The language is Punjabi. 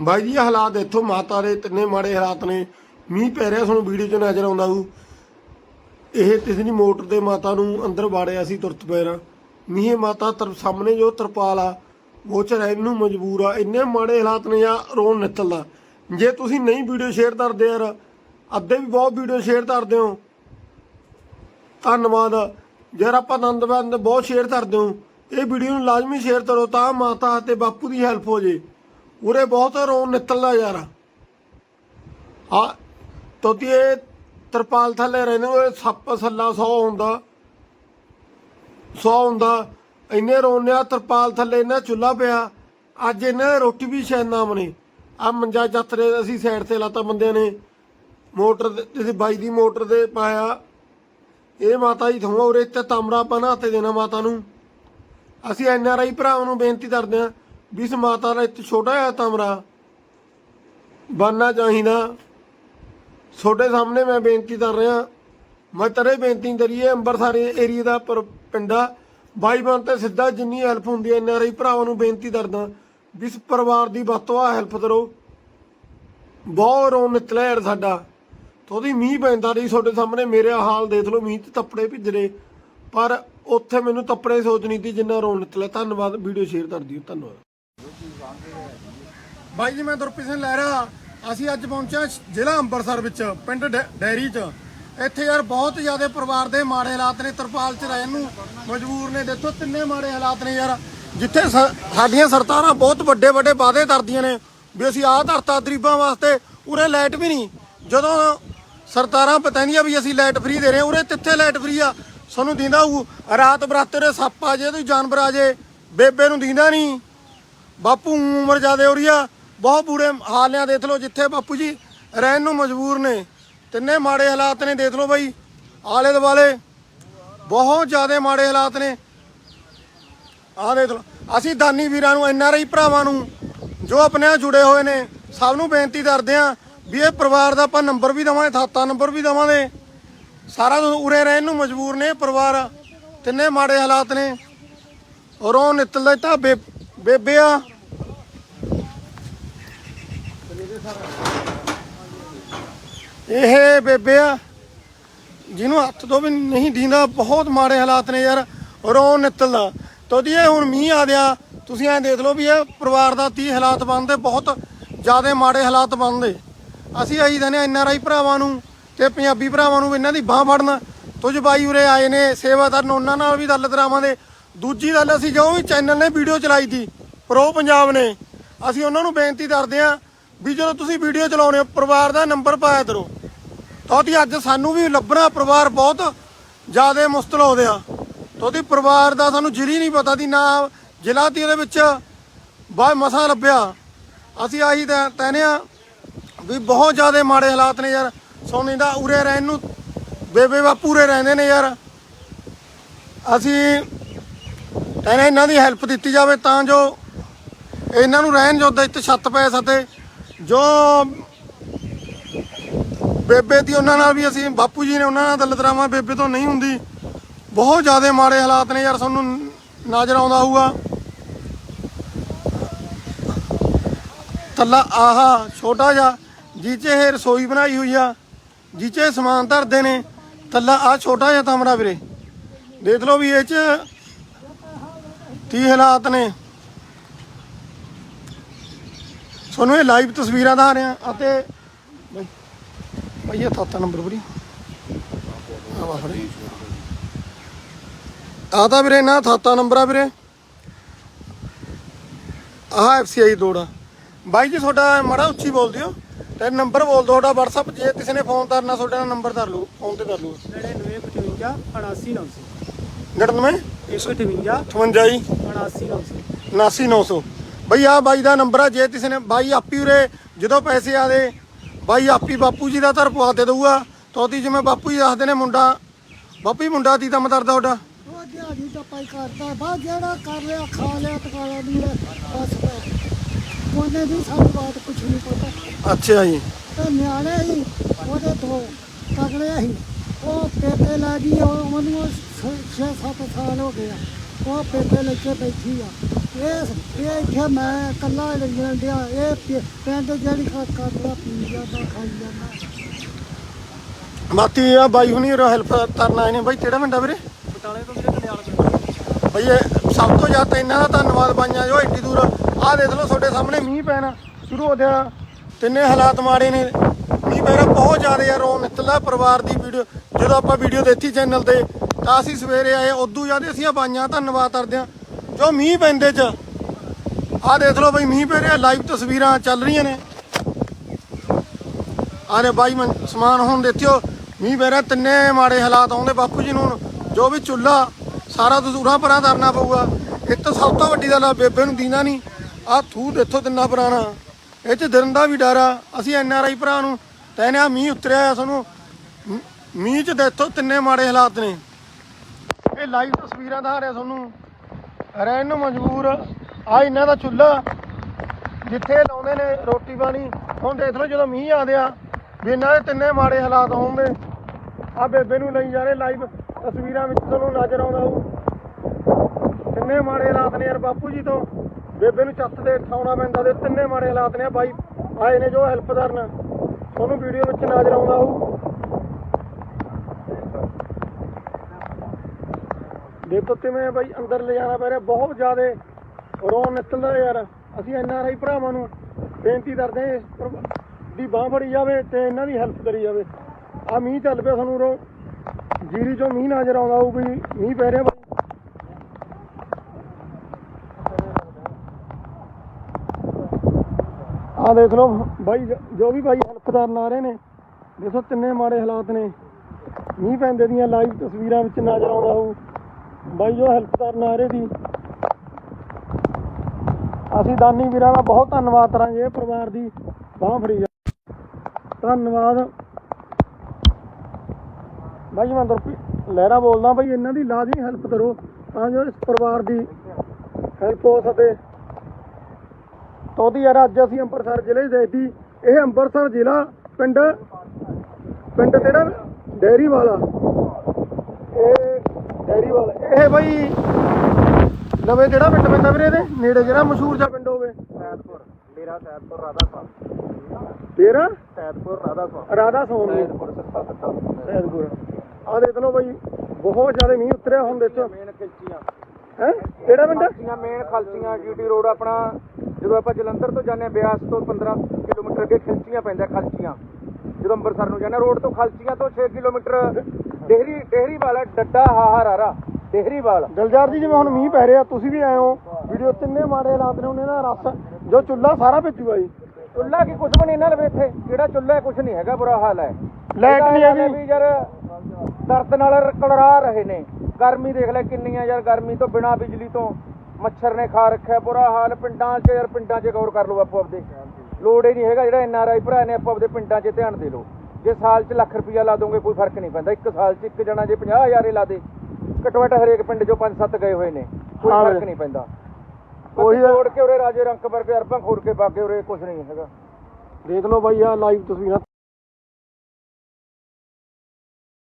ਬਾਈ ਜੀ ਹਾਲਾਤ ਇੱਥੋਂ ਮਾਤਾ ਦੇ ਤਿੰਨੇ ਮਾੜੇ ਹਾਲਾਤ ਨੇ। ਮੀਂਹ ਪੈ ਰਿਹਾ ਤੁਹਾਨੂੰ ਵੀਡੀਓ 'ਚ ਨਜ਼ਰ ਆਉਂਦਾ ਹੋਊ। ਇਹ ਤਿਸਨੀ ਮੋਟਰ ਦੇ ਮਾਤਾ ਨੂੰ ਅੰਦਰ ਵਾੜਿਆ ਸੀ ਤੁਰਤ ਪੈਰਾਂ। ਮੀਂਹ ਮਾਤਾ ਤਰ, ਸਾਹਮਣੇ ਜੋ ਤਰਪਾਲ ਆ, ਉਹ ਚ ਰਹਿਣ ਨੂੰ ਮਜਬੂਰ ਆ। ਇੰਨੇ ਮਾੜੇ ਹਾਲਾਤ ਨੇ ਆ ਰੋਣ ਨਿਕਲਦਾ ਜੇ ਤੁਸੀਂ ਨਹੀਂ ਵੀਡੀਓ ਸ਼ੇਅਰ ਕਰਦੇ ਯਾਰ, ਅੱਧੇ ਵੀ ਬਹੁਤ ਵੀਡੀਓ ਸ਼ੇਅਰ ਕਰਦੇ ਹੋ। ਧੰਨਵਾਦ। ਯਾਰ ਆਪਾਂ ਆਨੰਦਵੰਦ ਬਹੁਤ ਸ਼ੇਅਰ ਕਰਦੇ ਹੋ। ਇਹ ਵੀਡੀਓ ਨੂੰ ਲਾਜ਼ਮੀ ਸ਼ੇਅਰ ਕਰੋ ਤਾਂ ਮਾਤਾ ਅਤੇ ਬਾਪੂ ਦੀ ਹੈਲਪ ਹੋ ਜੇ। ਉਰੇ ਬਹੁਤ ਰੋਣ ਨਿਕਲਦਾ ਯਾਰ। ਹਾਂ ਤੋਤੀ ਇਹ ਤਰਪਾਲ ਥੱਲੇ ਰਹਿੰਦੇ ਉਹ ਸੱਪ ਸੱਲਾ 100 ਹੁੰਦਾ। 100 ਹੁੰਦਾ। ਇੰਨੇ ਰੋਣਿਆ ਤਰਪਾਲ ਥੱਲੇ ਇਹਨਾਂ ਚੁੱਲਾ ਪਿਆ। ਅੱਜ ਇਹਨਾਂ ਨੇ ਰੋਟੀ ਵੀ ਸ਼ਾਇਦ ਨਾ ਬਣੇ। ਆ ਮੰਜਾ ਜੱਤਰੇ ਅਸੀਂ ਸਾਈਡ ਤੇ ਲਾਤਾ ਬੰਦਿਆਂ ਨੇ। ਮੋਟਰ ਤੇ ਬਾਈ ਦੀ ਮੋਟਰ ਤੇ ਪਾਇਆ। ਇਹ ਮਾਤਾ ਜੀ ਤੁਹਾਨੂੰ ਉਰੇ ਤੇ ਤਾਮਰਾ ਬਣਾ ਤੇ ਦੇਣਾ ਮਾਤਾ ਨੂੰ। ਅਸੀਂ ਐਨ ਆਰ ਆਈ ਭਰਾਵਾਂ ਨੂੰ ਬੇਨਤੀ ਕਰਦੇ ਹਾਂ ਵੀ ਇਸ ਮਾਤਾ ਦਾ ਇੱਥੇ ਛੋਟਾ ਜਿਹਾ ਤਮਰਾ ਬਣਨਾ ਚਾਹੀਦਾ। ਤੁਹਾਡੇ ਸਾਹਮਣੇ ਮੈਂ ਬੇਨਤੀ ਕਰ ਰਿਹਾ। ਮੈਂ ਤਰੇ ਬੇਨਤੀ ਕਰੀਏ, ਅੰਬਰਸਰ ਏਰੀਆ ਦਾ ਪਰ ਪਿੰਡਾ ਬਾਈ ਬਣ ਤੇ ਸਿੱਧਾ ਜਿੰਨੀ ਹੈਲਪ ਹੁੰਦੀ ਹੈ ਐਨ ਆਰ ਭਰਾਵਾਂ ਨੂੰ ਬੇਨਤੀ ਕਰਦਾ। ਵੀ ਇਸ ਪਰਿਵਾਰ ਦੀ ਵੱਧ ਤੋਂ ਵੱਧ ਹੈਲਪ ਕਰੋ। ਬਹੁਤ ਰੋਣ ਨਿਕਲਿਆ ਯਾਰ ਸਾਡਾ। ਤੇ ਉਹਦੀ ਮੀਂਹ ਪੈਂਦਾ ਰਹੀ ਤੁਹਾਡੇ ਸਾਹਮਣੇ, ਮੇਰੇ ਹਾਲ ਦੇਖ ਲਓ, ਮੀਂਹ ਤੇ ਤੱਪੜੇ ਭਿੱਜਰੇ ਪਰ ਉੱਥੇ ਮੈਨੂੰ ਤੱਪੜੇ ਸੋਚ ਨਹੀਂ ਸੀ, ਜਿੰਨਾ ਰੋਣ ਨਿਕਲਿਆ ਧੰਨਵਾਦ, ਵੀਡੀਓ ਸ਼ੇਅਰ ਕਰ ਦਿਓ, ਧੰਨਵਾਦ। ਬਾਈ ਜੀ, ਮੈਂ ਦੁਰਪ੍ਰੀਤ ਸਿੰਘ ਲਹਿਰਾ। ਅਸੀਂ ਅੱਜ ਪਹੁੰਚਿਆ ਜ਼ਿਲ੍ਹਾ ਅੰਮ੍ਰਿਤਸਰ ਵਿੱਚ, ਪਿੰਡ ਡੈ- ਡੈਰੀ 'ਚ। ਇੱਥੇ ਯਾਰ ਬਹੁਤ ਜ਼ਿਆਦਾ ਪਰਿਵਾਰ ਦੇ ਮਾੜੇ ਹਾਲਾਤ ਨੇ, ਤਰਪਾਲ 'ਚ ਰਹਿਣ ਨੂੰ ਮਜਬੂਰ ਨੇ। ਦੇਖੋ ਤਿੰਨੇ ਮਾੜੇ ਹਾਲਾਤ ਨੇ ਯਾਰ। ਜਿੱਥੇ ਸਾਡੀਆਂ ਸਰਕਾਰਾਂ ਬਹੁਤ ਵੱਡੇ ਵੱਡੇ ਵਾਅਦੇ ਕਰਦੀਆਂ ਨੇ ਵੀ ਅਸੀਂ ਆਹ ਧਰਤਾ ਗਰੀਬਾਂ ਵਾਸਤੇ, ਉਰੇ ਲਾਈਟ ਵੀ ਨਹੀਂ। ਜਦੋਂ ਸਰਕਾਰਾਂ ਪਤਾਂਦੀਆਂ ਵੀ ਅਸੀਂ ਲਾਈਟ ਫ੍ਰੀ ਦੇ ਰਹੇ ਉਰੇ ਤਿੱਥੇ ਲਾਈਟ ਫ੍ਰੀ ਆ? ਸਾਨੂੰ ਦਿੰਦਾ ਹੋਊ, ਰਾਤ ਬਰਾਤੇ ਦੇ ਸੱਪ ਆ ਜੇ, ਤੇ ਜਾਨਵਰ ਆ ਜੇ, ਬੇਬੇ ਨੂੰ ਦਿੰਦਾ ਨਹੀਂ। ਬਾਪੂ, ਉਮਰ ਜ਼ਿਆਦੇ ਹੋ ਰਹੀ ਆ। ਬਹੁਤ ਬੁਰੇ ਹਾਲਿਆਂ ਦੇਖ ਲਓ ਜਿੱਥੇ ਬਾਪੂ ਜੀ, ਰਹਿਣ ਨੂੰ ਮਜਬੂਰ ਨੇ। ਤਿੰਨੇ ਮਾੜੇ ਹਾਲਾਤ ਨੇ ਦੇਖ ਲਓ ਬਾਈ। ਆਲੇ ਦੁਆਲੇ ਬਹੁਤ ਜ਼ਿਆਦੇ ਮਾੜੇ ਹਾਲਾਤ ਨੇ। ਆਹ ਦੇਖ ਲਓ, ਅਸੀਂ ਦਾਨੀ ਵੀਰਾਂ ਨੂੰ, ਐਨ ਆਰ ਆਈ ਭਰਾਵਾਂ ਨੂੰ, ਜੋ ਆਪਣੇ ਨਾਲ ਜੁੜੇ ਹੋਏ ਨੇ, ਸਭ ਨੂੰ ਬੇਨਤੀ ਕਰਦੇ ਆਂ ਵੀ ਇਹ ਪਰਿਵਾਰ ਦਾ ਆਪਾਂ ਨੰਬਰ ਵੀ ਦਵਾਂਗੇ, ਥਾਤਾ ਨੰਬਰ ਵੀ ਦਵਾਂਗੇ। ਸਾਰਾ ਉਰੇ ਰਹਿਣ ਨੂੰ ਮਜਬੂਰ ਨੇ ਪਰਿਵਾਰ। ਤਿੰਨੇ ਮਾੜੇ ਹਾਲਾਤ ਨੇ। ਔਰ ਉਹ ਨਿਤਲਦਾ ਤਾਂ ਬੇ- ਬੇਬੇ ਆ। ਇਹ ਬੇਬੇ ਆ, ਜਿਹਨੂੰ ਹੱਥ ਤੋਂ ਵੀ ਨਹੀਂ ਦੀਂਦਾ, ਬਹੁਤ ਮਾੜੇ ਹਾਲਾਤ ਨੇ ਯਾਰ ਰੋ ਨਿੱਤਲਦਾ ਤੋਦੀ ਇਹ ਹੁਣ ਮੀਂਹ ਆ ਗਿਆ, ਤੁਸੀਂ ਐਂ ਦੇਖ ਲਓ ਵੀ ਇਹ ਪਰਿਵਾਰ ਦਾ 30 ਹਾਲਾਤ ਬਣਦੇ, ਬਹੁਤ ਜ਼ਿਆਦਾ ਮਾੜੇ ਹਾਲਾਤ ਬਣਦੇ। ਅਸੀਂ ਆਈ ਦਨੇ ਐਨ ਆਰ ਆਈ ਭਰਾਵਾਂ ਨੂੰ ਤੇ ਪੰਜਾਬੀ ਭਰਾਵਾਂ ਨੂੰ ਇਹਨਾਂ ਦੀ ਬਾਹ ਫੜਨਾ। ਤੁਝ ਬਾਈ ਉਰੇ ਆਏ ਨੇ ਸੇਵਾਦਾਰ ਨੇ, ਉਹਨਾਂ ਨਾਲ ਵੀ ਗੱਲ ਕਰਾਵਾਂਗੇ ਦੂਜੀ ਗੱਲ ਅਸੀਂ ਜੋ ਵੀ ਚੈਨਲ ਨੇ ਵੀਡੀਓ ਚਲਾਈ ਸੀ ਪ੍ਰੋ ਪੰਜਾਬ ਨੇ, ਅਸੀਂ ਉਹਨਾਂ ਨੂੰ ਬੇਨਤੀ ਕਰਦੇ ਆਂ ਵੀ ਜਦੋਂ ਤੁਸੀਂ ਵੀਡੀਓ ਚਲਾਉਣੇ ਹੋ, ਪਰਿਵਾਰ ਦਾ ਨੰਬਰ ਪਾਇਆ ਕਰੋ। ਤੋਤੀ ਅੱਜ ਸਾਨੂੰ ਵੀ ਲੱਭਣਾ, ਪਰਿਵਾਰ ਬਹੁਤ ਜ਼ਿਆਦਾ ਮੁਸ਼ਕਲ ਹੋ ਗਿਆ ਤੋਤੀ ਪਰਿਵਾਰ ਦਾ ਸਾਨੂੰ ਜ਼ਿਲ੍ਹਾ ਨਹੀਂ ਪਤਾ ਦੀ ਨਾ ਜ਼ਿਲ੍ਹਾ ਦੀ ਉਹਦੇ ਵਿੱਚ ਬਾਹਰ ਮਸਾ ਲੱਭਿਆ। ਅਸੀਂ ਆਹੀ ਤੈਨੇ ਆ ਵੀ ਬਹੁਤ ਜ਼ਿਆਦਾ ਮਾੜੇ ਹਾਲਾਤ ਨੇ ਯਾਰ। ਸੋਨੀ ਦਾ ਉਰੇ ਰਹਿਣ ਨੂੰ, ਬੇਬੇ ਬਾਪੂ ਪੂਰੇ ਰਹਿੰਦੇ ਨੇ ਯਾਰ। ਅਸੀਂ ਕਹਿੰਦੇ ਇਹਨਾਂ ਦੀ ਹੈਲਪ ਦਿੱਤੀ ਜਾਵੇ ਤਾਂ ਜੋ ਇਹਨਾਂ ਨੂੰ ਰਹਿਣ ਜੋਦਾ ਇੱਥੇ ਛੱਤ ਪੈ ਸਕੇ। ਜੋ ਬੇਬੇ ਦੀ ਉਹਨਾਂ ਨਾਲ ਵੀ ਅਸੀਂ, ਬਾਪੂ ਜੀ ਨੇ ਉਹਨਾਂ ਨਾਲ ਗੱਲ ਬੇਬੇ ਤੋਂ ਨਹੀਂ ਹੁੰਦੀ। ਬਹੁਤ ਜ਼ਿਆਦਾ ਮਾੜੇ ਹਾਲਾਤ ਨੇ ਯਾਰ, ਸਾਨੂੰ ਨਜ਼ਰ ਆਉਂਦਾ ਹੋਊਗਾ। ਥੱਲਾ ਆਹਾ, ਛੋਟਾ ਜਿਹਾ ਜਿੱਚੇ ਇਹ ਰਸੋਈ ਬਣਾਈ ਹੋਈ ਆ ਜਿੱਚੇ ਸਮਾਨ ਧਰਦੇ ਨੇ, ਥੱਲਾ ਆ ਛੋਟਾ ਜਿਹਾ ਕਮਰਾ ਵੀਰੇ। ਦੇਖ ਲਓ ਵੀ ਇਹ ਚ ਕੀ ਹਾਲਾਤ ਨੇ। ਤੁਹਾਨੂੰ ਇਹ ਲਾਈਵ ਤਸਵੀਰਾਂ ਦਾ ਰਿਹਾ ਅਤੇ ਬਈ ਬਈ ਇਹ ਥਾਤਾ ਨੰਬਰ ਬਰੀ ਆ ਵਾ ਫੜੀ। ਆ ਤਾਂ ਵੀਰੇ ਨਾ ਥਾਤਾ ਨੰਬਰ ਆ ਵੀਰੇ। ਆਹ ਐਫਸੀਆਈ ਦੋੜਾ ਬਾਈ ਜੀ ਤੁਹਾਡਾ ਮਾੜਾ ਉੱਚੀ ਬੋਲ ਦਿਓ। ਤੇ ਨੰਬਰ ਬੋਲ ਦਿਓ ਤੁਹਾਡਾ WhatsApp ਜੇ ਕਿਸੇ ਨੇ ਫੋਨ ਕਰਨਾ ਤੁਹਾਡਾ ਨਾਲ ਨੰਬਰ ਕਰ ਲਓ ਫੋਨ ਤੇ ਕਰ ਲਓ। 99 88 99 158 58 ਜੀ। 88 79900 ਬਈ ਆ ਬਾਈ ਦਾ ਨੰਬਰ ਆ ਜੇ ਕਿਸੇ ਨੇ ਬਾਈ ਆਪੀ ਉਰੇ ਜਦੋਂ ਪੈਸੇ ਆਦੇ ਬਾਈ ਆਪੀ ਬਾਪੂ ਜੀ ਦਾ ਧਰ ਪਵਾ ਦੇ ਦਊਗਾ। ਤੋਤੀ ਜਿਵੇਂ ਬਾਪੂ ਜੀ ਦੱਸਦੇ ਨੇ ਮੁੰਡਾ ਬਾਪੂ ਜੀ ਮੁੰਡਾ ਦੀ ਕੰਮ ਕਰਦਾ ਤੁਹਾਡਾ। ਉਹ ਦਿਹਾੜੀ ਤਾਂ ਪਾਈ ਕਰਦਾ ਬਾ ਜਿਹੜਾ ਕਰ ਲਿਆ ਖਾ ਲਿਆ ਟਕਾਲਾ ਨਹੀਂ ਬਸ ਉਹਨੇ ਵੀ ਸਾਨੂੰ ਬਾਤ ਕੁਝ ਨਹੀਂ ਪਤਾ ਅੱਛਾ ਜੀ। ਤੇ ਨਿਆਣੇ ਹੀ ਉਹਦੇ ਤੋਂ ਤਗੜੇ ਸੀ ਉਹ ਪੇਪੇ ਲੈ ਗਈ ਉਹ ਉਹਨੂੰ 6-7 ਸਾਲ ਹੋ ਗਏ ਆ। ਉਹ ਪੇਪੇ ਲੈ ਕੇ ਬੈਠੀ ਆ। ਇਹ ਇਹ ਇੱਥੇ ਮੈਂ ਇਕੱਲਾ ਲੱਗਣ ਡਿਆ। ਇਹ ਪਿ- ਪਿੰਡ ਜਿਹੜੀ ਖਾ ਕਰਦਾ ਪੀ ਜਾਂਦਾ ਖਾਈ ਜਾਂਦਾ। ਬਾਕੀ ਆ ਬਾਈ ਹੁਣੀ ਹੈਲਪ ਕਰਨ ਆਏ ਨੇ। ਬਾਈ ਕਿਹੜਾ ਪਿੰਡ ਆ ਵੀਰੇ? ਬਟਾਲੇ ਤੋਂ ਵੀਰੇ ਕੰਡਿਆਲ ਪਿੰਡ ਬਈ ਇਹ ਸਭ ਤੋਂ ਜ਼ਿਆਦਾ ਇਹਨਾਂ ਦਾ ਧੰਨਵਾਦ ਬਾਈਆਂ ਜੋ ਏਡੀ ਦੂਰ ਆਹ ਦੇਖ ਲਓ ਤੁਹਾਡੇ ਸਾਹਮਣੇ ਮੀਂਹ ਪੈਣਾ ਸ਼ੁਰੂ ਹੋ ਗਿਆ। ਤਿੰਨੇ ਹਾਲਾਤ ਮਾੜੇ ਨੇ। ਮੀਂਹ ਪੈਣਾ ਬਹੁਤ ਜ਼ਿਆਦਾ ਯਾਰ ਉਹ ਨਿਕਲਦਾ ਪਰਿਵਾਰ ਦੀ ਵੀਡੀਓ ਜਦੋਂ ਆਪਾਂ ਵੀਡੀਓ ਦੇਖੀ ਚੈਨਲ ਤੇ, ਤਾਂ ਅਸੀਂ ਸਵੇਰੇ ਆਏ, ਉਦੋਂ ਜ਼ਿਆਦਾ ਅਸੀਂ ਬਾਈਆਂ, ਧੰਨਵਾਦ ਕਰਦੇ ਹਾਂ। ਜੋ ਮੀਂਹ ਪੈਂਦੇ ਚ, ਆਹ ਦੇਖ ਲਓ ਬਈ, ਮੀਂਹ ਪੈ ਰਿਹਾ ਲਾਈਵ ਤਸਵੀਰਾਂ ਚੱਲ ਰਹੀਆਂ ਨੇ। ਆਰੇ ਬਾਈ ਮਨ ਸਮਾਨ ਹੁਣ ਦੇਖਿਓ, ਮੀਂਹ ਪੈ ਰਿਹਾ, ਤਿੰਨੇ ਮਾੜੇ ਹਾਲਾਤ ਆਉਂਦੇ ਬਾਪੂ ਜੀ ਨੂੰ ਹੁਣ, ਜੋ ਵੀ ਚੁੱਲਾ ਸਾਰਾ ਦੂਰਾਂ ਪਰਾਂ ਕਰਨਾ ਪਊਗਾ। ਇੱਕ ਤਾਂ ਸਭ ਤੋਂ ਵੱਡੀ ਗੱਲ ਆ, ਬੇਬੇ ਨੂੰ ਦੀਨਾ ਨਹੀਂ। ਆ ਥੂ ਦੇਖੋ ਤਿੰਨਾ ਪੁਰਾਣਾ। ਇਹ ਚ ਦਿਨ ਦਾ ਵੀ ਡਰ ਆ, ਅਸੀਂ ਐਨ ਆਰ ਆਈ ਭਰਾ ਨੂੰ ਤੈਨੇ ਆ, ਮੀਂਹ ਉਤਰਿਆ ਆ ਸਾਨੂੰ। ਮੀਂਹ ਚ ਦੇਖੋ ਤਿੰਨੇ ਮਾੜੇ ਹਾਲਾਤ ਨੇ। ਇਹ ਲਾਈਵ ਤਸਵੀਰਾਂ ਦਾ ਰਿਹਾ ਤੁਹਾਨੂੰ। ਰਹਿਣ ਨੂੰ ਮਜਬੂਰ ਆ ਇਹਨਾਂ ਦਾ ਚੁੱਲਾ ਜਿੱਥੇ ਲਾਉਂਦੇ ਨੇ ਰੋਟੀ ਪਾਣੀ। ਹੁਣ ਦੇਖ ਲਓ ਜਦੋਂ ਮੀਂਹ ਆਉਂਦੇ ਆ ਵੀ ਇਹਨਾਂ ਦੇ ਤਿੰਨੇ ਮਾੜੇ ਹਾਲਾਤ ਹੋਣਗੇ। ਆ ਬੇਬੇ ਨੂੰ ਲਈ ਜਾ ਰਹੇ ਲਾਈਵ ਤਸਵੀਰਾਂ ਵਿੱਚ ਤੁਹਾਨੂੰ ਨਜ਼ਰ ਆਉਂਦਾ ਹੋਊ। ਤਿੰਨੇ ਮਾੜੇ ਹਾਲਾਤ ਨੇ ਯਾਰ ਬਾਪੂ ਜੀ ਤੋਂ। ਬੇਬੇ ਨੂੰ ਚੱਤ ਤੇ ਠਾਉਣਾ ਪੈਂਦਾ ਤੇ ਤਿੰਨੇ ਮਾੜੇ ਹਾਲਾਤ ਨੇ। ਬਾਈ ਆਏ ਨੇ ਜੋ ਹੈਲਪ ਕਰਨ। ਤੁਹਾਨੂੰ ਵੀਡੀਓ ਵਿੱਚ ਨਜ਼ਰ ਆਉਂਦਾ ਹੋਊ ਦੇਖੋ ਕਿਵੇਂ ਬਾਈ, ਅੰਦਰ ਲਿਜਾਣਾ ਪੈ ਰਿਹਾ, ਬਹੁਤ ਜ਼ਿਆਦਾ ਰੋਣ ਨਿਕਲਦਾ ਯਾਰ। ਅਸੀਂ ਐਨ ਆਰ ਆਈ ਭਰਾਵਾਂ ਨੂੰ ਬੇਨਤੀ ਕਰਦੇ ਹਾਂ, ਇਸ ਦੀ ਬਾਹ ਫੜੀ ਜਾਵੇ ਤੇ ਇਹਨਾਂ ਦੀ ਹੈਲਪ ਕਰੀ ਜਾਵੇ। ਆ ਮੀਂਹ ਚੱਲ ਪਿਆ ਸਾਨੂੰ ਰੋ ਜੀਰੀ ਚੋਂ ਮੀਂਹ ਨਜ਼ਰ ਆਉਂਦਾ ਹੋਊ ਵੀ ਮੀਂਹ ਪੈ ਰਿਹਾ ਬਾਈ। ਆ ਦੇਖ ਲਓ ਬਾਈ, ਜੋ ਵੀ ਬਾਈ ਹੈਲਪ ਕਰਨ ਰਹੇ ਨੇ। ਦੇਖੋ ਤਿੰਨੇ ਮਾੜੇ ਹਾਲਾਤ ਨੇ। ਮੀਂਹ ਪੈਂਦੇ ਦੀਆਂ ਲਾਈਵ ਤਸਵੀਰਾਂ ਵਿੱਚ ਨਜ਼ਰ ਆਉਂਦਾ ਹੋਊ। ਬਾਈ ਜੋ ਹੈਲਪ ਕਰਨ ਆ ਰਹੇ ਸੀ। ਅਸੀਂ ਦਾਨੀ ਵੀਰਾਂ ਦਾ ਬਹੁਤ ਧੰਨਵਾਦ ਕਰਾਂਗੇ ਇਹ ਪਰਿਵਾਰ ਦੀ। ਬਾਹ ਫੜੀ ਧੰਨਵਾਦ। ਬਾਈ ਮੈਂ ਅੰਦਰ ਲਹਿਰਾ ਬੋਲਦਾ ਬਾਈ, ਇਹਨਾਂ ਦੀ ਲਾਜ਼ਮੀ ਹੈਲਪ ਕਰੋ। ਤਾਂ ਜੋ ਇਸ ਪਰਿਵਾਰ ਦੀ ਹੈਲਪ ਹੋ ਸਕੇ। ਤੋਦੀ ਯਾਰ, ਅੱਜ ਅਸੀਂ ਅੰਮ੍ਰਿਤਸਰ ਜ਼ਿਲ੍ਹੇ ਦੇ ਦੀ ਇਹ ਅੰਮ੍ਰਿਤਸਰ ਜ਼ਿਲ੍ਹਾ ਪਿੰਡ ਪਿੰਡ ਕਿਹੜਾ? ਡੈਰੀ ਵਾਲਾ ਇਹ ਡੈਰੀ ਵਾਲਾ ਇਹ ਬਾਈ ਨਵੇਂ ਜਿਹੜਾ ਪਿੰਡ ਪੈਂਦਾ ਵੀਰੇ ਇਹਦੇ? ਨੇੜੇ ਜਿਹੜਾ ਮਸ਼ਹੂਰ ਜਿਹਾ ਪਿੰਡ ਹੋਵੇ। ਸੈਦਪੁਰ। ਮੇਰਾ ਸੈਦਪੁਰ ਰਾਧਾ ਸਾਹਿਬ ਤੇਰਾ? ਸੈਦਪੁਰ ਰਾਧਾ ਸਾਹਿਬ ਰਾਧਾ ਸੋਨ ਸੈਦਪੁਰ ਸੱਤਾ ਸੱਤਾ। ਸੈਦਪੁਰ। ਆ ਦੇਖ ਲਓ ਬਾਈ ਬਹੁਤ ਜ਼ਿਆਦਾ ਮੀਂਹ ਉਤਰਿਆ ਹੁਣ ਦੇਖੋ ਮੇਨ ਖਿਲਚੀਆਂ ਹੈ? ਕਿਹੜਾ ਪਿੰਡ? Khilchian main Khilchian GT road ਆਪਣਾ ਜਦੋਂ ਆਪਾਂ ਜਲੰਧਰ ਤੋਂ ਜਾਂਦੇ ਬਿਆਸ ਤੋਂ 15 ਕਿਲੋਮੀਟਰ ਅੱਗੇ ਖਿਲਚੀਆਂ ਪੈਂਦਾ ਖਲਚੀਆਂ ਜਦੋਂ ਅੰਮ੍ਰਿਤਸਰ ਨੂੰ ਹਾਂ, ਰੋਡ ਤੋਂ ਖਲਚੀਆਂ ਤੋਂ 6 ਕਿਲੋਮੀਟਰ। ਡੇਹਰੀ ਡੇਹਰੀ ਵਾਲਾ ਡੱਡਾ ਹਾਹਾ ਰਾਰਾ ਡੇਹਰੀ ਵਾਲਾ ਦਲਜਾਰ ਜੀ ਜਿਵੇਂ ਹੁਣ ਮੀਂਹ ਪੈ ਰਿਹਾ ਤੁਸੀਂ ਵੀ ਆਏ ਹੋ। ਵੀਡੀਓ ਤਿੰਨੇ ਮਾੜੇ ਹਾਲਾਤ ਨੇ ਉਹਨੇ ਦਾ ਰਸ ਜੋ ਚੁੱਲਾ ਸਾਰਾ ਭੇਜੂਗਾ ਜੀ। ਚੁੱਲ੍ਹਾ ਕੀ ਕੁਝ ਨਹੀਂ ਇਹਨਾਂ ਲਵੇ ਇੱਥੇ। ਜਿਹੜਾ ਚੁੱਲ੍ਹਾ ਹੈ ਕੁਝ ਨਹੀਂ ਹੈਗਾ ਬੁਰਾ ਹਾਲ ਹੈ। ਲਾਈਟ ਨਹੀਂ ਹੈਗੀ। ਵੀ ਯਾਰ ਦਰਦ ਨਾਲ ਕਲਰਾ ਰਹੇ ਨੇ। ਗਰਮੀ ਦੇਖ ਲੈ ਕਿੰਨੀ ਆ ਯਾਰ ਗਰਮੀ ਤੋਂ ਬਿਨਾ ਬਿਜਲੀ ਤੋਂ ਮੱਛਰ ਨੇ ਖਾ ਰੱਖਿਆ। ਬੁਰਾ ਹਾਲ ਪਿੰਡਾਂ 'ਚ ਯਾਰ ਪਿੰਡਾਂ 'ਚ ਗੌਰ ਕਰ ਲਓ ਆਪੋ ਆਪਦੇ। ਲੋੜ ਹੀ ਨਹੀਂ ਹੈਗਾ ਜਿਹੜਾ ਐਨ ਆਰ ਆਈ ਭਰਾ ਨੇ ਆਪੋ ਆਪਦੇ ਪਿੰਡਾਂ 'ਚ ਧਿਆਨ ਦੇ ਲਓ ਜੇ ਸਾਲ 'ਚ ਲੱਖ ਰੁਪਈਆ ਲਾ ਦੋਗੇ ਕੋਈ ਫ਼ਰਕ ਨਹੀਂ ਪੈਂਦਾ ਇੱਕ ਸਾਲ 'ਚ ਇੱਕ ਜਣਾ ਜੇ 50000 ਹੀ ਲਾ ਦੇ ਘੱਟੋ ਘੱਟ ਹਰੇਕ ਪਿੰਡ 'ਚੋਂ 5-7 ਗਏ ਹੋਏ ਨੇ ਕੋਈ ਹਾਂ ਫ਼ਰਕ ਵੀਰੇ। ਨਹੀਂ ਪੈਂਦਾ ਉਹੀ ਉਹੀ ਆ। ਤੋੜ ਕੇ ਉਰੇ ਰਾਜੇ ਰੰਕ ਵਰਗੇ ਅਰਬਾਂ ਖੋੜ ਕੇ ਬਾਗੇ ਉਰੇ ਕੁਝ ਨਹੀਂ ਹੈਗਾ ਦੇਖ ਲਓ ਬਾਈ ਆ ਲਾਈਵ ਤਸਵੀਰਾਂ